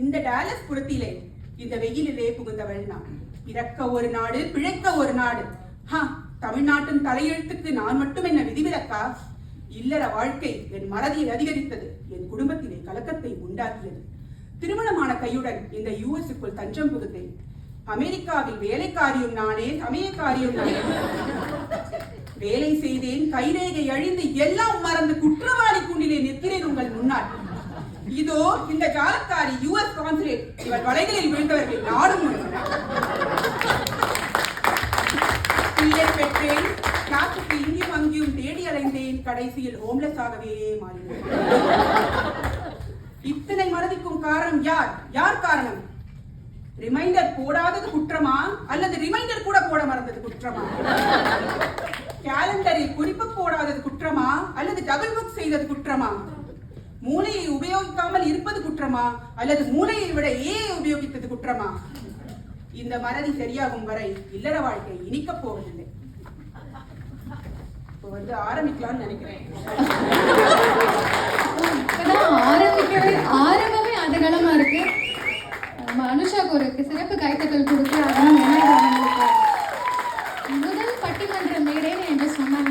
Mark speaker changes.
Speaker 1: இந்த டாலஸ் புறத்திலே இந்த வெயிலிலே புகுந்தவள் நான். இறக்க ஒரு நாடு பிழைக்க ஒரு நாடு. ஹா தமிழ்நாட்டின் தலையெழுத்துக்கு நான் மட்டும் என்ன விதிவிலக்கா? இல்லற வாழ்க்கை என் மறதியில் அதிகரித்தது என் குடும்பத்திலே கலக்கத்தை உண்டாக்கியது. திருமணமான கையுடன் இந்த யுஎஸ்க்குள் தஞ்சம் புகுந்தேன். அமெரிக்காவில் வேலைக்காரியும் நானே சமயக்காரியும் நானே. வேலை செய்தேன் கைரேகை அழிந்து எல்லாம் மறந்து குற்றவாளி கூண்டிலே நிற்கிறேன் உங்கள் முன்னால். இதோ இந்த ஜாலக்காரி யுஎஸ் இவர் வலைகளில் விழுந்தவர்கள் நாடும் பிள்ளை பெற்றேன். காசுக்கு இங்கும் அங்கேயும் தேடி அலைந்தேன். கடைசியில் ஹோம்லெஸ் ஆகவே மாறினேன். இத்தனை மறதிக்கும் காரணம் யார்? யார் காரணம்? ரிமைண்டர் போடாதது குற்றமா? அல்லது ரிமைண்டர் கூட போட மறந்தது குற்றமா? கேலண்டரில் குறிப்பு போடாதது குற்றமா? அல்லது டபுள் புக் செய்தது குற்றமா? மூளையை உபயோகிக்காமல் இருப்பது குற்றமா? அல்லது மூளையை விட ஏஐ உபயோகித்தது குற்றமா? இந்த மறதி சரியாகும் வரை இல்லற வாழ்க்கை இனிக்க போவதில்லை. இப்போ வந்து ஆரம்பிக்கலாம்னு நினைக்கிறேன்.
Speaker 2: ஆரம்பிக்கவே ஆரம்பமே அதகலமா இருக்கு. அனுஷாக்கு ஒரு சிறப்பு கைத்தட்டல் கொடுத்து அதான் முதல் பட்டிமன்ற மேடைன்னு என்ன சொன்னாங்க.